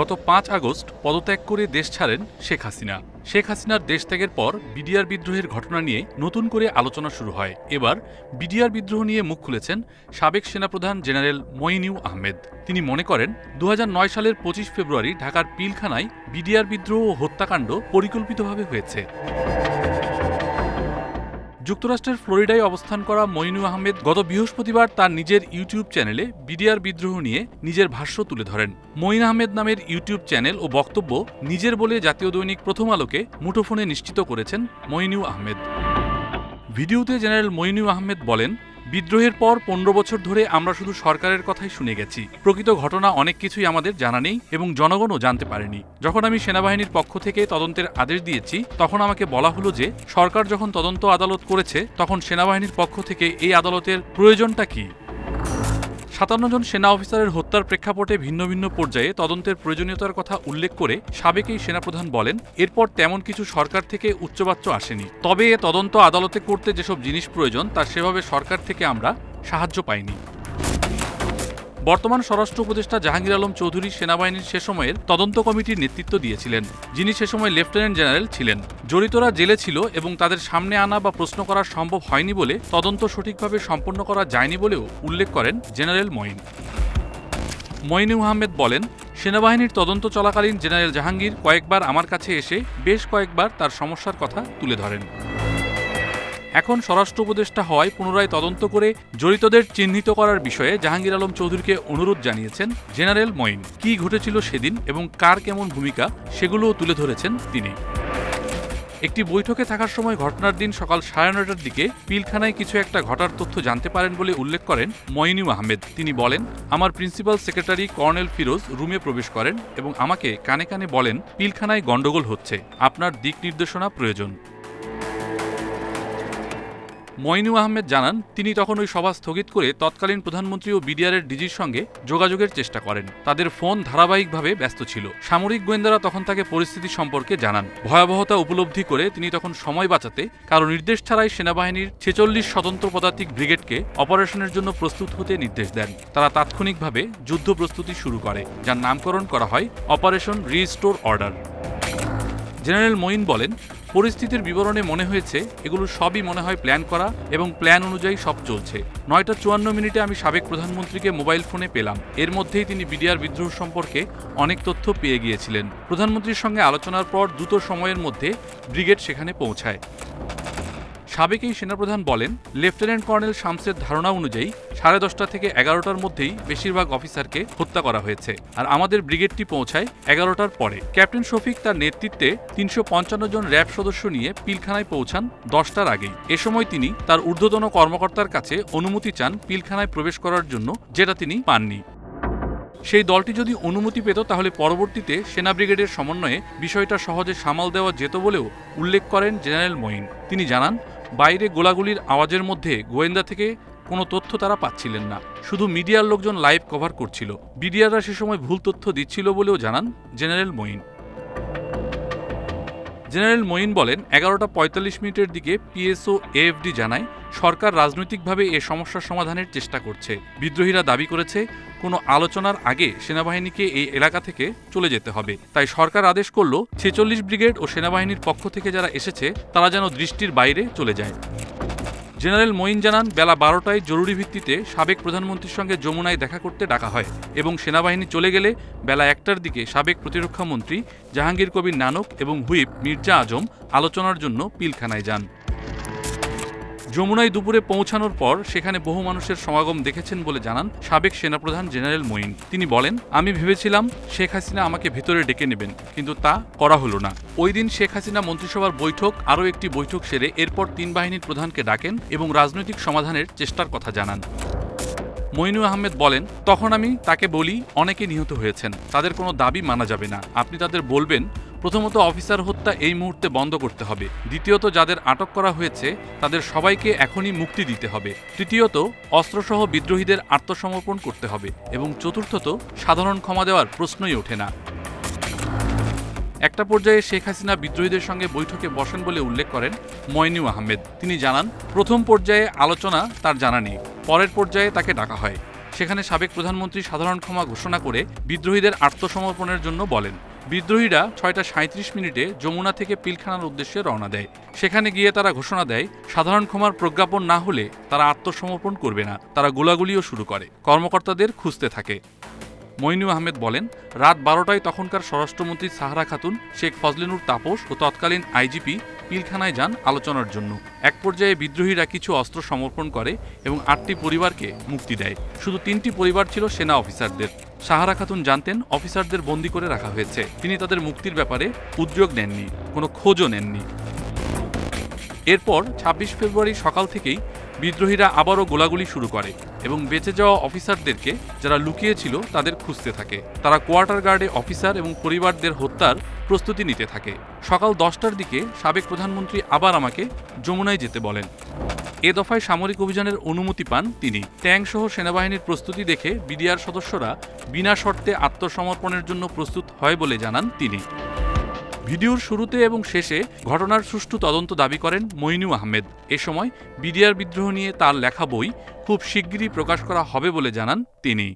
গত পাঁচ আগস্ট পদত্যাগ করে দেশ ছাড়েন শেখ হাসিনা। শেখ হাসিনার দেশ ত্যাগের পর বিডিআর বিদ্রোহের ঘটনা নিয়ে নতুন করে আলোচনা শুরু হয়। এবার বিডিআর বিদ্রোহ নিয়ে মুখ খুলেছেন সাবেক সেনাপ্রধান জেনারেল মইনিউ আহমেদ। তিনি মনে করেন দু হাজার নয় সালের পঁচিশ ফেব্রুয়ারি ঢাকার পিলখানায় বিডিআর বিদ্রোহ ও হত্যাকাণ্ড পরিকল্পিতভাবে হয়েছে। যুক্তরাষ্ট্রের ফ্লোরিডায় অবস্থান করা মইনু আহমেদ গত বৃহস্পতিবার তার নিজের ইউটিউব চ্যানেলে বিডিআর বিদ্রোহ নিয়ে নিজের ভাষ্য তুলে ধরেন। মইন আহমেদ নামের ইউটিউব চ্যানেল ও বক্তব্য নিজের বলে জাতীয় দৈনিক প্রথম আলোকে মুঠোফোনে নিশ্চিত করেছেন মইনু আহমেদ। ভিডিওতে জেনারেল মইনু আহমেদ বলেন বিদ্রোহের পর পনেরো বছর ধরে আমরা শুধু সরকারের কথাই শুনে গেছি। প্রকৃত ঘটনা অনেক কিছুই আমাদের জানা নেই এবং জনগণও জানতে পারেনি। যখন আমি সেনাবাহিনীর পক্ষ থেকে তদন্তের আদেশ দিয়েছি, তখন আমাকে বলা হলো যে, সরকার যখন তদন্ত আদালত করেছে, তখন সেনাবাহিনীর পক্ষ থেকে এই আদালতের প্রয়োজনটা কি? সাতান্ন জন সেনা অফিসারের হত্যার প্রেক্ষাপটে ভিন্ন ভিন্ন পর্যায়ে তদন্তের প্রয়োজনীয়তার কথা উল্লেখ করে সাবেক এই সেনাপ্রধান বলেন, এরপর তেমন কিছু সরকার থেকে উচ্চবাচ্য আসেনি। তবে তদন্ত আদালতে করতে যেসব জিনিস প্রয়োজন, তা সেভাবে সরকার থেকে আমরা সাহায্য পাইনি। বর্তমান স্বরাষ্ট্র উপদেষ্টা জাহাঙ্গীর আলম চৌধুরী সেনাবাহিনীর সে সময়ের তদন্ত কমিটির নেতৃত্ব দিয়েছিলেন, যিনি সে সময় লেফটেন্যান্ট জেনারেল ছিলেন। জড়িতরা জেলে ছিল এবং তাদের সামনে আনা বা প্রশ্ন করা সম্ভব হয়নি বলে তদন্ত সঠিকভাবে সম্পন্ন করা যায়নি বলেও উল্লেখ করেন জেনারেল মঈন। মঈনু আহমেদ বলেন, সেনাবাহিনীর তদন্ত চলাকালীন জেনারেল জাহাঙ্গীর কয়েকবার আমার কাছে এসে বেশ কয়েকবার তার সমস্যার কথা তুলে ধরেন। এখন স্বরাষ্ট্র উপদেষ্টা হওয়ায় পুনরায় তদন্ত করে জড়িতদের চিহ্নিত করার বিষয়ে জাহাঙ্গীর আলম চৌধুরীকে অনুরোধ জানিয়েছেন জেনারেল মঈন। কী ঘটেছিল সেদিন এবং কার কেমন ভূমিকা, সেগুলোও তুলে ধরেছেন তিনি। একটি বৈঠকে থাকার সময় ঘটনার দিন সকাল সাড়ে নয়টার দিকে পিলখানায় কিছু একটা ঘটার তথ্য জানতে পারেন বলে উল্লেখ করেন মইনু আহমেদ। তিনি বলেন, আমার প্রিন্সিপাল সেক্রেটারি কর্নেল ফিরোজ রুমে প্রবেশ করেন এবং আমাকে কানে কানে বলেন, পিলখানায় গণ্ডগোল হচ্ছে। আপনার দিক নির্দেশনা প্রয়োজন। মইনু আহমেদ জানান, তিনি তখন ওই সভা স্থগিত করে তৎকালীন প্রধানমন্ত্রী ও বিডিআরের ডিজির সঙ্গে যোগাযোগের চেষ্টা করেন। তাদের ফোন ধারাবাহিকভাবে ব্যস্ত ছিল। সামরিক গোয়েন্দারা তখন তাকে পরিস্থিতি সম্পর্কে জানান। ভয়াবহতা উপলব্ধি করে তিনি তখন সময় বাঁচাতে কারও নির্দেশ ছাড়াই সেনাবাহিনীর ছেচল্লিশ স্বতন্ত্র পদাতিক ব্রিগেডকে অপারেশনের জন্য প্রস্তুত হতে নির্দেশ দেন। তারা তাৎক্ষণিকভাবে যুদ্ধ প্রস্তুতি শুরু করে, যার নামকরণ করা হয় operation restore order. General Moeen বলেন, পরিস্থিতির বিবরণে মনে হয়েছে, এগুলো সবই মনে হয় প্ল্যান করা এবং প্ল্যান অনুযায়ী সব চলছে। নয়টা চুয়ান্ন মিনিটে আমি সাবেক প্রধানমন্ত্রীকে মোবাইল ফোনে পেলাম। এর মধ্যেই তিনি বিডিআর বিদ্রোহ সম্পর্কে অনেক তথ্য পেয়ে গিয়েছিলেন। প্রধানমন্ত্রীর সঙ্গে আলোচনার পর দ্রুত সময়ের মধ্যে ব্রিগেড সেখানে পৌঁছায়। সাবেক এই সেনাপ্রধান বলেন, লেফটেন্যান্ট কর্নেল শামসের ধারণা অনুযায়ী সাড়ে দশটা থেকে এগারোটার মধ্যেই বেশিরভাগ অফিসারকে হত্যা করা হয়েছে। আর আমাদের ব্রিগেডটি পৌঁছায় এগারোটার পরে। ক্যাপ্টেন শফিক তার নেতৃত্বে তিনশো পঞ্চান্ন জন র্যাব সদস্য নিয়ে পিলখানায় পৌঁছান দশটার আগেই। এ সময় তিনি তার ঊর্ধ্বতন কর্মকর্তার কাছে অনুমতি চান পিলখানায় প্রবেশ করার জন্য, যেটা তিনি পাননি। সেই দলটি যদি অনুমতি পেত, তাহলে পরবর্তীতে সেনা ব্রিগেডের সমন্বয়ে বিষয়টা সহজে সামাল দেওয়া যেত বলেও উল্লেখ করেন জেনারেল মঈন। তিনি জানান বাইরে গোলাগুলির আওয়াজের মধ্যে গোয়েন্দা থেকে কোনো তথ্য তারা পাচ্ছিলেন না। শুধু মিডিয়ার লোকজন লাইভ কভার করছিল। বিডিআররা সে সময় ভুল তথ্য দিচ্ছিল বলেও জানান জেনারেল মঈন। জেনারেল মঈন বলেন, এগারোটা পঁয়তাল্লিশ মিনিটের দিকে পিএসও এএফডি জানায় সরকার রাজনৈতিকভাবে এ সমস্যার সমাধানের চেষ্টা করছে। বিদ্রোহীরা দাবি করেছে, কোনো আলোচনার আগে সেনাবাহিনীকে এই এলাকা থেকে চলে যেতে হবে। তাই সরকার আদেশ করল, ছেচল্লিশ ব্রিগেড ও সেনাবাহিনীর পক্ষ থেকে যারা এসেছে, তারা যেন দৃষ্টির বাইরে চলে যায়। জেনারেল মঈন জানান, বেলা বারোটায় জরুরি ভিত্তিতে সাবেক প্রধানমন্ত্রীর সঙ্গে যমুনায় দেখা করতে ডাকা হয় এবং সেনাবাহিনী চলে গেলে বেলা একটার দিকে সাবেক প্রতিরক্ষামন্ত্রী জাহাঙ্গীর কবির নানক এবং হুইপ মির্জা আজম আলোচনার জন্য পিলখানায় যান। যমুনায় দুপুরে পৌঁছানোর পর সেখানে বহু মানুষের সমাগম দেখেছেন বলে জানান সাবেক সেনাপ্রধান জেনারেল মঈন। তিনি বলেন, আমি ভেবেছিলাম শেখ হাসিনা আমাকে ভেতরে ডেকে নেবেন, কিন্তু তা করা হলো না। ওই দিন শেখ হাসিনা মন্ত্রিসভার বৈঠক, আরও একটি বৈঠক সেরে এরপর তিন বাহিনীর প্রধানকে ডাকেন এবং রাজনৈতিক সমাধানের চেষ্টার কথা জানান। মইনু আহমেদ বলেন, তখন আমি তাকে বলি, অনেকে নিহত হয়েছেন। তাদের কোনো দাবি মানা যাবে না। আপনি তাদের বলবেন প্রথমত অফিসার হত্যা এই মুহূর্তে বন্ধ করতে হবে। দ্বিতীয়ত, যাদের আটক করা হয়েছে, তাদের সবাইকে এখনই মুক্তি দিতে হবে। তৃতীয়ত, অস্ত্রসহ বিদ্রোহীদের আত্মসমর্পণ করতে হবে এবং চতুর্থত, সাধারণ ক্ষমা দেওয়ার প্রশ্নই ওঠে না। একটা পর্যায়ে শেখ হাসিনা বিদ্রোহীদের সঙ্গে বৈঠকে বসেন বলে উল্লেখ করেন ময়নু আহমেদ। তিনি জানান, প্রথম পর্যায়ে আলোচনা তার জানা নেই, পরের পর্যায়ে তাকে ডাকা হয়। সেখানে সাবেক প্রধানমন্ত্রী সাধারণ ক্ষমা ঘোষণা করে বিদ্রোহীদের আত্মসমর্পণের জন্য বলেন। বিদ্রোহীরা ছয়টা সাঁত্রিশ মিনিটে যমুনা থেকে পিলখানার উদ্দেশ্যে রওনা দেয়। সেখানে গিয়ে তারা ঘোষণা দেয়, সাধারণ ক্ষমার প্রজ্ঞাপন না হলে তারা আত্মসমর্পণ করবে না। তারা গোলাগুলিও শুরু করে, কর্মকর্তাদের খুঁজতে থাকে। মইনু আহমেদ বলেন, রাত বারোটায় তখনকার স্বরাষ্ট্রমন্ত্রী সাহারা খাতুন, শেখ ফজলিনুর তাপস ও তৎকালীন আইজিপি পিলখানায় যান আলোচনার জন্য। এক পর্যায়ে বিদ্রোহীরা কিছু অস্ত্র সমর্পণ করে এবং আটটি পরিবারকে মুক্তি দেয়। শুধু তিনটি পরিবার ছিল সেনা অফিসারদের। সাহারা খাতুন জানতেন অফিসারদের বন্দি করে রাখা হয়েছে। তিনি তাদের মুক্তির ব্যাপারে উদ্যোগ নেননি, কোনো খোঁজও নেননি। এরপর ছাব্বিশ ফেব্রুয়ারি সকাল থেকেই বিদ্রোহীরা আবারও গোলাগুলি শুরু করে এবং বেঁচে যাওয়া অফিসারদেরকে যারা লুকিয়েছিল তাদের খুঁজতে থাকে। তারা কোয়ার্টার গার্ডে অফিসার এবং পরিবারদের হত্যার প্রস্তুতি নিতে থাকে। সকাল দশটার দিকে সাবেক প্রধানমন্ত্রী আবার আমাকে যমুনায় যেতে বলেন। এ দফায় সামরিক অভিযানের অনুমতি পান তিনি। ট্যাং সহ সেনাবাহিনীর প্রস্তুতি দেখে বিডিআর সদস্যরা বিনা শর্তে আত্মসমর্পণের জন্য প্রস্তুত হয় বলে জানান তিনি। ভিডিওর শুরুতে এবং শেষে ঘটনার সুষ্ঠু তদন্ত দাবি করেন মইনু আহমেদ। এ সময় বিডিআর বিদ্রোহ নিয়ে তার লেখা বই খুব শিগগিরই প্রকাশ করা হবে বলে জানান তিনি।